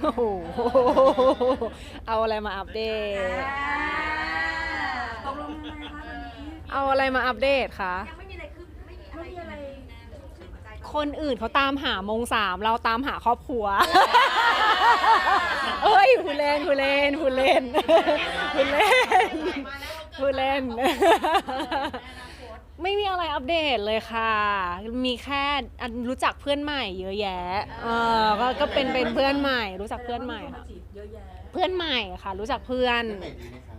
โอ้โหเอาอะไรมาอัปเดต ตกลงยังไงคะวันนี้เอาอะไรมาอัปเดตคะ ยังไม่มีอะไรคืบไม่มีไม่มีอะไรคืบหัวใจคนอื่นเขาตามหามงสามเราตามหาครอบครัว เอ้ยผู้เล่นผู้เล่นผู้เล่นผู้เล่นผู้เล่น ไม่มีอะไรอัปเดตเลยค่ะ มีแค่อันรู้จักเพื่อนใหม่เยอะแยะ เออก็ก็เป็นเป็นเพื่อนใหม่ รู้จักเพื่อนใหม่ค่ะ จีบเยอะแยะเพื่อนใหม่ค่ะ รู้จักเพื่อนเพื่อนใหม่ดีไหมคะ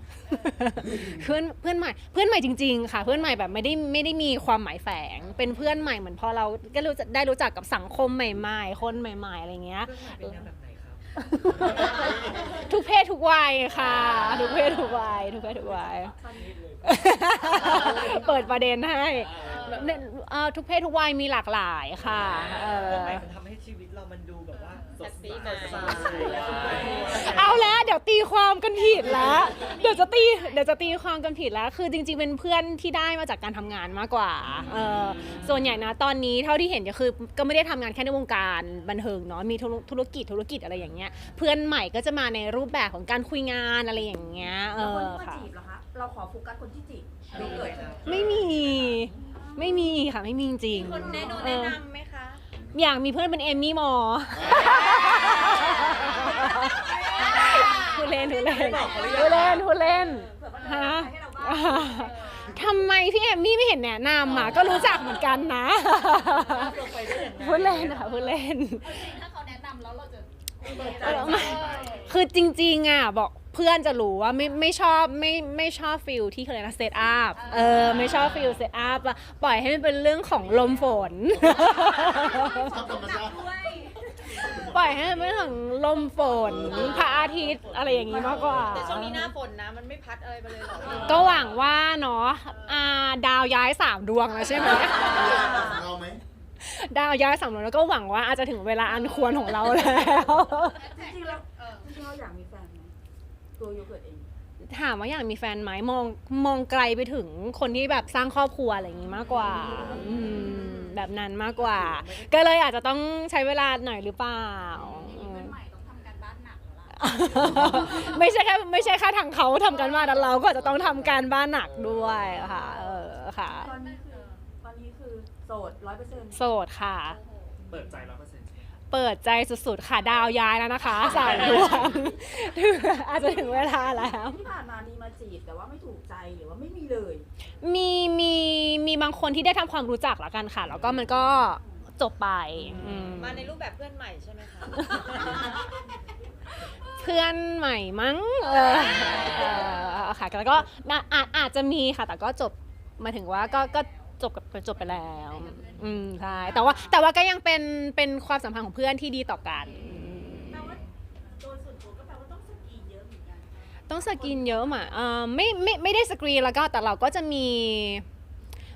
เพื่อนเพื่อนใหม่เพื่อนใหม่จริง ๆ ค่ะ เพื่อนใหม่แบบไม่ได้ไม่ได้มีความหมายแฝง เป็นเพื่อนใหม่เหมือนพอเราก็รู้จักได้รู้จักกับสังคมใหม่ ๆ คนใหม่ ๆอะไรเงี้ยเป็นแนวแบบไหนครับ ทุกเพศทุกวัยค่ะ ทุกเพศทุกวัยทุกเพศทุกวัย เปิดประเด็นให้เนี่ยเอ่อทุกเพศทุกวัยมีหลากหลายค่ะเออเรื่องใหม่มันทำให้ชีวิตเรามันดูแบบว่าส ดใสสดใสเอาแล้วเดี๋ยวตีความกันผิดแล้วเดี๋ยวจะตีเดี๋ยวจะตีความกันผิดแล้ว คือจริง ๆ เป็นเพื่อนที่ได้มาจากการทำงานมากกว่าเออส่วนใหญ่นะตอนนี้เท่าที่เห็นก็คือก็ไม่ได้ทำงานแค่ในวงการบันเทิงเนาะมีธุรธุรกิจธุรกิจอะไรอย่างเงี้ยเพื่อนใหม่ก็จะมาในรูปแบบของการคุยงานอะไรอย่างเงี้ยเอแล้วคนอที่มาค่ะจีบเหรอคะ เราขอโฟกัสคนที่จีบดูเกิดไม่มีไม่มีค่ะไม่มีจริงคนแนะนำเอแนะอนำไหมคะ อยากมีเพื่อนเป็นเอมมี่มอ พูดเล่นพูดเล่นพูดเล่นพูดเล่นฮะทำไมพี่เอมมี่ไม่เห็นแนะนำอะก็รู้จักเหมือนกันนะลงไปได้ยังไงพูดเล่นค่ะพูดเล่นถ้าเขาแนะนำแล้วเราจะเออไม่คือจริงๆอะบอกเพื่อนจะรู้ว่าไม่ไม่ชอบไม่ไม่ชอบฟิลที่เขาเรียกนะเซตอัพเออไม่ชอบฟิลเซตอัพอะปล่อยให้มันเป็นเรื่องของลมฝนชอบธรรมชาติ ปล่อยให้มันเป็นเรื่องของลมฝนพระอาทิตย์อะไรอย่างนี้มากกว่า แต่ช่วงนี้หน้าฝนนะ มันไม่พัดอะไรไปเลยหรอกก็หวังว่าเนาะอ่าดาวย้ายสามดวงแล้วใช่ไหมของเราไหมดาวย้ายสามดวงแล้วก็หวังว่าอาจจะถึงเวลาอันควรของเราแล้ว จริงๆเราจริงๆเราอยากมีแฟนไหมตัวโยเกิร์ตเอง ถามว่าอยากมีแฟนไหมมองมองไกลไปถึงคนที่แบบสร้างครอบครัวอะไรอย่างนี้มากกว่า อืม แบบนั้นมากกว่า ก็เลยอาจจะต้องใช้เวลาหน่อยหรือเปล่าอืมใหม่ต้องทำการบ้านหนักแล้วล่ะไม่ใช่แค่ไม่ใช่แค่ทางเขาทำกันมานแต่เราก็อาจจะต้องทำการบ้านหนักด้วยค่ะเออค่ะ ตอนนี้คือ ตอนนี้คือโสดร้อยเปอร์เซ็นต์โสดค่ะ เปิดใจร้อยเปอร์เซ็นต์ เปิดใจสุดๆ ค่ะ ดาวย้ายแล้วนะคะสามดวงถึงอาจจะถึงเวลาแล้ว ที่ผ่านมามีมาจีบแต่ว่าไม่ถูกใจหรือว่าไม่มีเลย มีมีมีบางคนที่ได้ทำความรู้จักแล้วกันค่ะ แล้วก็มันก็จบไปอืมมาในรูปแบบเพื่อนใหม่ใช่ไหมคะ เพื่อนใหม่มั้งเออเออค่ะแล้วก็อาอาจอาจจะมีค่ะ แต่ก็จบหมายถึงว่าก็ก็ จบกับจบไปแล้ว อืมใช่แต่ว่าแต่ว่าก็ยังเป็นเป็นความสัมพันธ์ของเพื่อนที่ดีต่อกัน แปลว่าโดยส่วนตัวก็แปลว่าต้องสกรีนเยอะเหมือนกัน ต้องสกรีนเยอะหมาเอ่อไม่ไม่ไม่ได้สกรีนแล้วก็แต่เราก็จะมี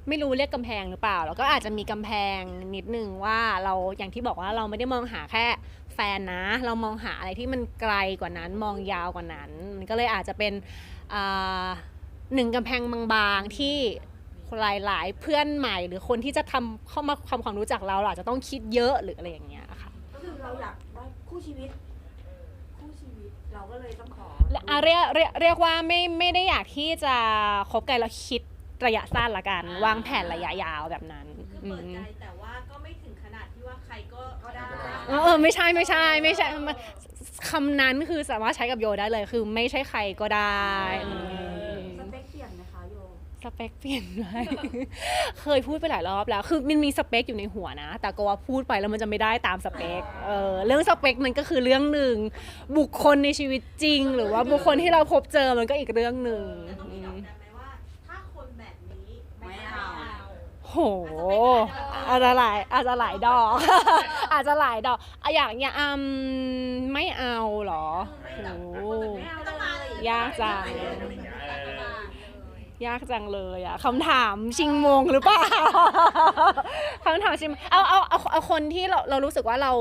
ไม่รู้เรียกกำแพงหรือเปล่า แล้วก็อาจจะมีกำแพงนิดนึงว่าเราอย่างที่บอกว่าเราไม่ได้มองหาแค่แฟนนะ เรามองหาอะไรที่มันไกลกว่านั้น มองยาวกว่านั้น มันก็เลยอาจจะเป็นอ่าหนึ่งกำแพงบางๆที่ หลาย ๆ เพื่อนใหม่ หรือคนที่จะทำเข้ามาทำความรู้จักเราเราอาจจะต้องคิดเยอะหรืออะไรอย่างเงี้ยค่ะก็คือเราอยากได้คู่ชีวิต คู่ชีวิตเราก็เลยต้องขอและอะเรียกเรียกเรียกว่าไม่ไม่ได้อยากที่จะคบกันแล้วคิดระยะสั้นละกัน วางแผนระยะยาวแบบนั้นคืออืเปิดม ใจแต่ว่าก็ไม่ถึงขนาดที่ว่าใครก็ก็ได้เออเออไม่ใช่ไม่ใช่ไม่ใช่มันคำนั้นคือสามารถใช้กับโยได้เลยคือไม่ใช่ใครก็ได้อืมสเปคเปลี่ยนไหมคะโย ส เปคเปลี่ยนไหม เคยพูดไปหลายรอบแล้ว คือมันมีสเปคอยู่ในหัวนะ แต่ก็ว่าพูดไปแล้วมันจะไม่ได้ตามสเปค เออเรื่องสเปคมันก็คือเรื่องหนึ่ง บุคคลในชีวิตจริง หรือว่าบุคคลที่เราพบเจอมันก็อีกเรื่องหนึ่งต้องมีดอกกันไหมว่าถ้าคนแบบนี้ไม่เอา โห อาจจะหลายอาจจะหลายดอก อาจจะหลายดอกอะอย่างอย่างอืมไม่เอาเหรอโห ไม่เอาเลย ยากจังยา กจังเลยอะคำถามชิงมงหรือเปล่า คำถามชิงเอาเอาเอาเอาคนที่เราเรารู้สึกว่าเรา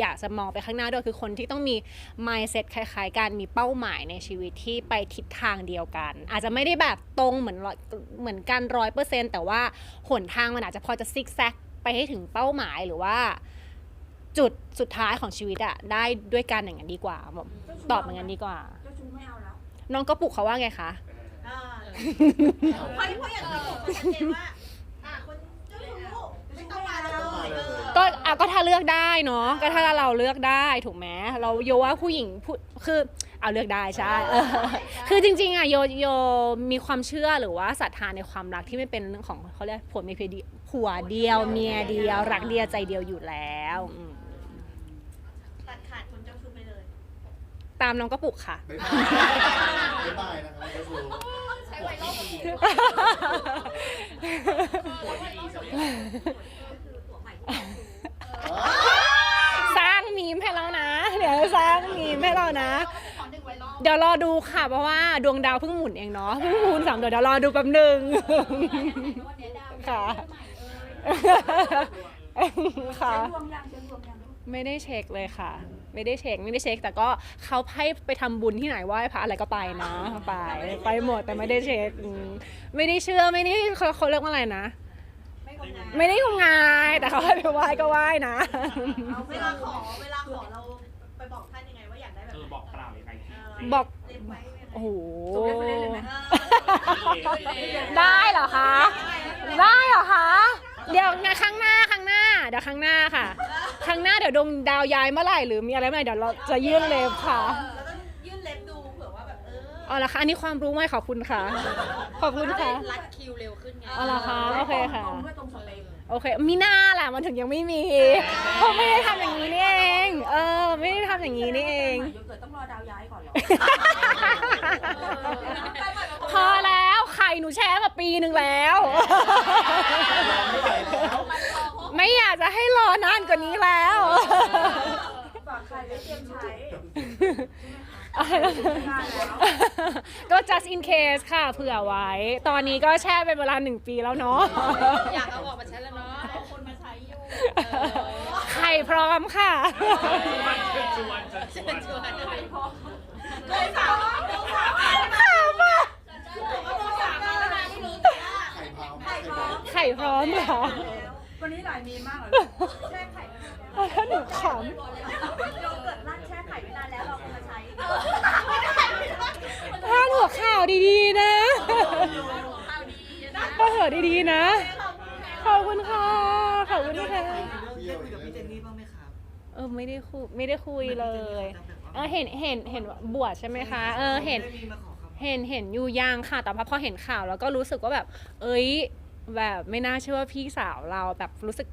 อยากจะมองไปข้างหน้าด้วยคือคนที่ต้องมี mindset คล้ายๆกันมีเป้าหมายในชีวิตที่ไปทิศทางเดียวกัน อาจจะไม่ได้แบบตรงเหมือนร้อยเหมือนกันร้อยเปอร์เซ็นแต่ว่าหนทางมันอาจจะพอจะซิกแซกไปให้ถึงเป้าหมายหรือว่า จุดสุดท้ายของชีวิตอะได้ด้วยกันอย่างนั้นดีกว่าแบบตอบอย่างนั้นดีกว่าเจ้าชู้ไม่เอาแล้วน้องก็ปลุกเขาว่าไงคะอ่า เพราะเพราะอย่างที่บอกเขาชัดเจนว่าอ่าคนเจ้าชู้ไม่ต้องมาเลยเออก็อะก็ถ้าเลือกได้เนาะก็ถ้าเราเลือกได้ถูกไหมเราโยว่าผู้หญิงผู้คือเอาเลือกได้ใช่เออคือจริงๆอะโยโยมีความเชื่อหรือว่าศรัทธาในความรักที่ไม่เป็นเรื่องของเขาเรียกผัวเมียเดียวผัวเดียวเมียเดียว รักเดียวใจเดียวอยู่แล้วอืมตัดขาดคนเจ้าชู้ไปเลย ตามน้องก็ปลุกค่ะ บ๊ายบายบ๊ายบายนะครับเจ้าชู สร้างมีมให้เรานะ เดี๋ยวสร้างมีมให้เรานะ เดี๋ยวรอดูค่ะ เพราะว่าดวงดาวเพิ่งหมุนเองเนาะเพิ่งหมุนสามเดี๋ยวเดี๋ยวรอดูแป๊บหนึ่งค่ะค่ะ คดวงยังเช็คดวงยังไม่ได้เช็คเลยค่ะ ไม่ได้เช็คไม่ได้เช็ค แต่ก็เขาให้ไปทำบุญที่ไหนไหว้พระอะไรก็ไปนะไปไปหมดแต่ไม่ได้เช็คอืมไม่ได้เชื่อไม่ได้เขาเขาเรียกว่าอะไรนะ ไม่งมงายไม่ได้งมงายแต่เขาให้ไปไหว้ก็ไหว้นะ เอาเวลาขอเวลาขอเราไปบอกท่านยังไงว่าอยากได้แบบเออบอกกล่าวยังไงเบอกเล็บไว้ยังไงโอ้โห ส่งเรฟเฟรนซ์เลยไหม ได้เหรอคะ ได้เหรอคะ เดี๋ยวงานครั้งหน้าครั้งหน้า เดี๋ยวครั้งหน้าค่ะ ครั้งหน้าเดี๋ยวดวงดาวย้ายเมื่อไหร่หรือมีอะไรเมื่อไหร่เดี๋ยวเราจะยื่นเล็บค่ะแล้วก็ยื่นเล็บดูเผื่อว่าแบบเออเอาละค่ะอันนี้ความรู้ใหม่ขอบคุณค่ะ ขอบคุณค่ะ รัดคิวเร็วขึ้นไงเอาละคะโอเคค่ะ ตรงด้วยตรงสเปคโอเค มีหน้าแหละมันถึงยังไม่มีเพราะไม่ได้ทำอย่างนี้นี่เอง เออ ไม่ได้ทำอย่างนี้นี่เองเดี๋ยวเกิดต้องรอดาวย้ายก่อนเหรอพอแล้วไข่หนูแช่มาปีหนึ่งแล้ว ไม่ไหวแล้ว ไม่อยากจะให้รอนานก ว่านี้แล้ว ฝากใครไว้เตรียมใช้ก็ just in case ค่ะ เผื่อไว้ ตอนนี้ก็แช่เป็นเวลาหนึ่งปีแล้วเนาะ อยากเอาออกมาใช้แล้วเนาะเอาคนมาใช้อยู่ไข่พร้อมค่ะมันเชิญชวนเชิญชวนเลยสาวเลยสาวข่าวมาเลยสาวมาแล้วนะไม่รู้แต่ว่าไข่พร้อมไข่พร้อม ไข่พร้อมเหรอวั นนี้หลายมีมากเหรอแช่ไข่ถ้าหนูขโยเกิร์ตราดแช่ไข่ไว้นานแล้วเราเอามาใช้ำถ้าหนูข่าวดีๆนะข้าวดีนะก็เหอะดีๆนะ ขอบคุณค่ะ ขอบคุณค่ะ ได้คุยกับพี่เจนนี่บ้างไหมครับเออไม่ได้คุยไม่ได้คุยเลย เออเห็นเห็นเห็นบวชใช่ไหมคะ เออเห็น ได้มีมาขอคำ เห็นเห็นอยู่ยางค่ะ แต่พอเห็นข่าวแล้วก็รู้สึกว่าแบบ เอ้ย แบบไม่น่าเชื่อว่าพี่สาวเราแบบรู้สึก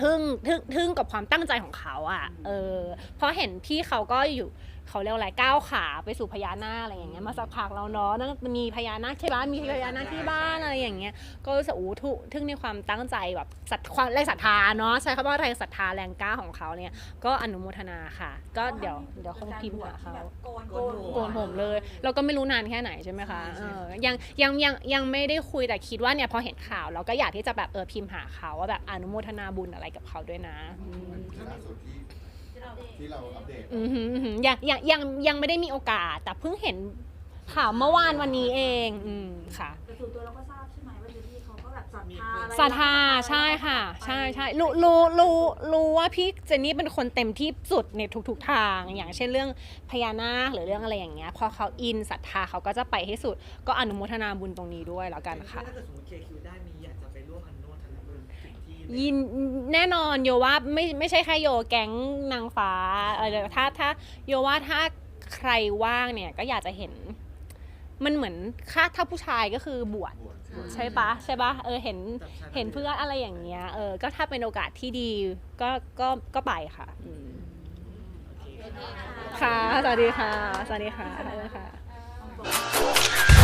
ทึ่งทึ่งทึ่งกับความตั้งใจของเขาอะ่ะเออเพราะเห็นพี่เขาก็อยู่ เขาเรียกว่าอะไรก้าวขาไปสู่พญานาคอะไรอย่างเงี้ยมาสักพักแล้วเนาะนั่นมีพญานาคที่บ้านมีพญานาคที่บ้านอะไรอย่างเงี้ยก็รู้สึกอู้ทุทึ่งในความตั้งใจแบบศรัทความแรงศรัทธาเนาะใช้คำว่าแรงศรัทธาแรงกล้าของเขาเนี่ยก็อนุโมทนาค่ะ ก็เดี๋ยวเดี๋ยวคงพิมพ์หาเขาโกนโกนหัวโกนผมเลย เราก็ไม่รู้นานแค่ไหนใช่ไหมคะเออยังยังยังยังไม่ได้คุยแต่คิดว่าเนี่ยพอเห็นข่าวเราก็อยากที่จะแบบเออพิมพ์หาเขาว่าแบบอนุโมทนาบุญอะไรกับเขาด้วยนะอืมล่าสุดที่ ที่เราอัปเดตอือหืออื้อหือยังยังยังยังไม่ได้มีโอกาส แต่เพิ่งเห็นข่าวเมื่อวานวันนี้เอง อืมค่ะ แต่ส่วนตัวเราก็ทราบใช่ไหมว่าเจนนี่เขาก็แบบศรัทธาอะไรศรัทธาใช่ค่ะ ใช่ใช่รู้รู้รู้รู้ว่าพี่เจนนี่เป็นคนเต็มที่สุดในทุกๆทาง อย่างเช่นเรื่องพญานาคหรือเรื่องอะไรอย่างเงี้ยพอเขาอินศรัทธาเขาก็จะไปให้สุด ก็อนุโมทนาบุญตรงนี้ด้วยแล้วกันค่ะ ถ้าเกิดสมมติเคคิวได้มี ยยินแน่นอนโยว่าไม่ไม่ใช่แค่โยแก๊งนางฟ้าเออถ้าถ้าโยว่าถ้าใครว่างเนี่ยก็อยากจะเห็น มันเหมือนค่าถ้าผู้ชายก็คือบวชบวชใช่ปะใช่ปะเออเห็นเห็นเพื่อนอะไรอย่างเงี้ยเออก็ถ้าเป็นโอกาสที่ดีก็ก็ก็ไปค่ะอืมโอเคค่ะ สวัสดีค่ะ สวัสดีค่ะสวัสดีค่ะ